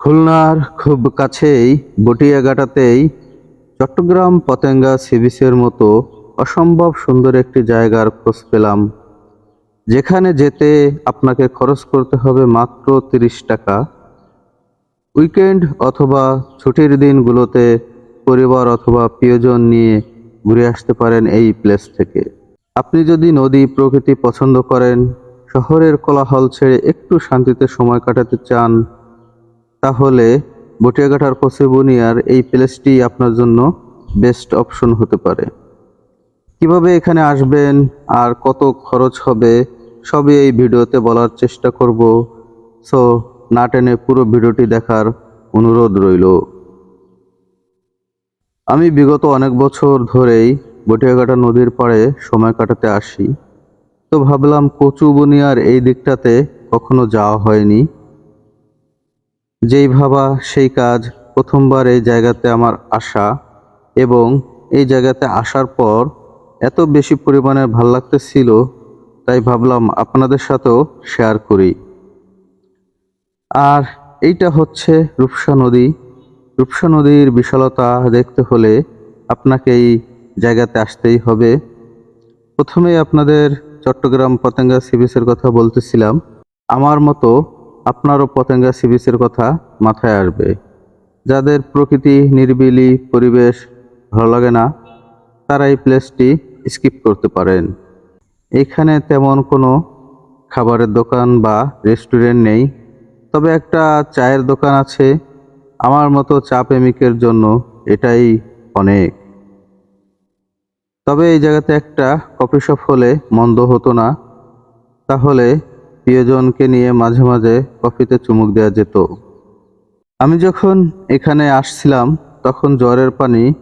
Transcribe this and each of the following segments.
খুলনার খুব কাছেই বটিয়াঘাটাতেই চট্টগ্রাম পতেঙ্গা সিবিসের মতো অসম্ভব সুন্দর একটি জায়গার খোঁজ পেলাম। যেখানে যেতে আপনাকে খরচ করতে হবে মাত্র তিরিশ টাকা। উইকেন্ড অথবা ছুটির দিনগুলোতে পরিবার অথবা প্রিয়জন নিয়ে ঘুরে আসতে পারেন এই প্লেস থেকে। আপনি যদি নদী প্রকৃতি পছন্দ করেন, শহরের কোলাহল ছেড়ে একটু শান্তিতে সময় কাটাতে চান তাহলে বটিয়াঘাটার পসিবুনিয়ার এই প্লেসটি আপনার জন্য বেস্ট অপশন হতে পারে। কীভাবে এখানে আসবেন আর কত খরচ হবে, সবই এই ভিডিওতে বলার চেষ্টা করব। সো না টেনে পুরো ভিডিওটি দেখার অনুরোধ রইল। আমি বিগত অনেক বছর ধরেই বটিয়াঘাটা নদীর পাড়ে সময় কাটাতে আসি। তো ভাবলাম কচুবনিয়ার এই দিকটাতে কখনো যাওয়া হয়নি। যেই ভাবা সেই কাজ প্রথমবার এই জায়গাতে আমার আসা এবং এই জায়গাতে আসার পর এত বেশি পরিমাণে ভালো লাগতেছিল, তাই ভাবলাম আপনাদের সাথেও শেয়ার করি। আর এইটা হচ্ছে রূপসা নদী। রূপসা নদীর বিশালতা দেখতে হলে আপনাকে এই জায়গাতে আসতেই হবে। প্রথমেই আপনাদের চট্টগ্রাম পতেঙ্গা সি কথা বলতেছিলাম। আমার মতো আপনারও পতেঙ্গা সি বিচের কথা মাথায় আসবে। যাদের প্রকৃতি নিরিবিলি, পরিবেশ ভালো লাগে না তারা এই প্লেসটি স্কিপ করতে পারেন। এখানে তেমন কোনো খাবারের দোকান বা রেস্টুরেন্ট নেই, তবে একটা চায়ের দোকান আছে। আমার মতো চা প্রেমিকের জন্য এটাই অনেক। তবে এই জায়গাতে একটা কফি শপ হলে মন্দ হতো না। তাহলে প্রিয়জনকে নিয়ে মাঝে মাঝে কফিতে চুমুক দেওয়া যেত। আমি যখন এখানে আসছিলাম, তখন জ্বরের পানি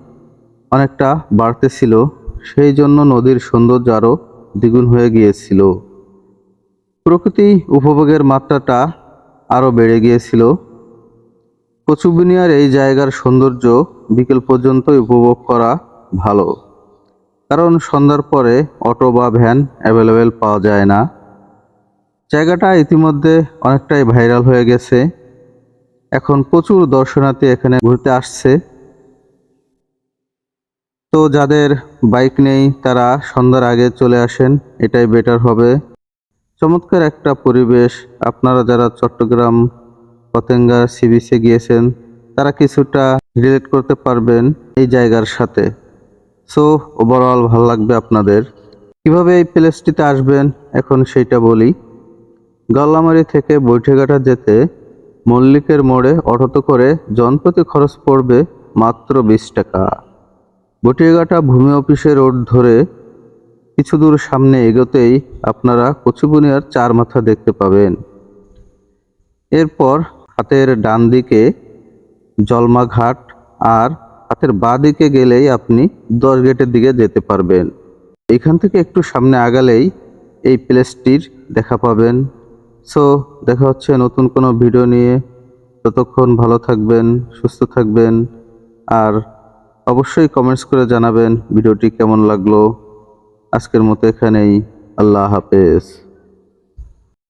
অনেকটা বাড়তেছিল, সেই জন্য নদীর সৌন্দর্য আরও দ্বিগুণ হয়ে গিয়েছিল। প্রকৃতি উপভোগের মাত্রাটা আরও বেড়ে গিয়েছিল। কচুবিনিয়ার এই জায়গার সৌন্দর্য বিকেল পর্যন্ত উপভোগ করা ভালো। কারণ সন্ধ্যার পরে অটো বা ভ্যান অ্যাভেলেবেল পাওয়া যায় না। জায়গাটা ইতিমধ্যে অনেকটাই ভাইরাল হয়ে গেছে। এখন প্রচুর দর্শনার্থী এখানে ঘুরতে আসছে। তো যাদের বাইক নেই, তারা সন্ধ্যার আগে চলে আসেন, এটাই বেটার হবে। চমৎকার একটা পরিবেশ। আপনারা যারা চট্টগ্রাম, পতেঙ্গা সি বিচে গিয়েছেন, তারা কিছুটা রিলেট করতে পারবেন এই জায়গার সাথে। সো ওভারঅল ভালো লাগবে আপনাদের। কীভাবে এই প্লেসটিতে আসবেন, এখন সেইটা বলি। গল্লামারি থেকে বৈঠেঘাটা যেতে মল্লিকের মোড়ে অটোতে করে জনপ্রতি খরচ পড়বে মাত্র বিশ টাকা। বটিয়াঘাটা ভূমি অফিসের রোড ধরে কিছু দূর সামনে এগোতেই আপনারা কচুবুনিয়ার চার মাথা দেখতে পাবেন। এরপর হাতের ডান দিকে জলমা ঘাট আর হাতের বাঁ দিকে গেলেই আপনি দশ গেটের দিকে যেতে পারবেন। এখান থেকে একটু সামনে আগালেই এই প্লেসটির দেখা পাবেন। সো দেখা হচ্ছে নতুন কোনো ভিডিও নিয়ে। ততক্ষণ ভালো থাকবেন, সুস্থ থাকবেন, আর অবশ্যই কমেন্টস করে জানাবেন ভিডিওটি কেমন লাগল। আজকের মতো এখানেই। আল্লাহ হাফেজ।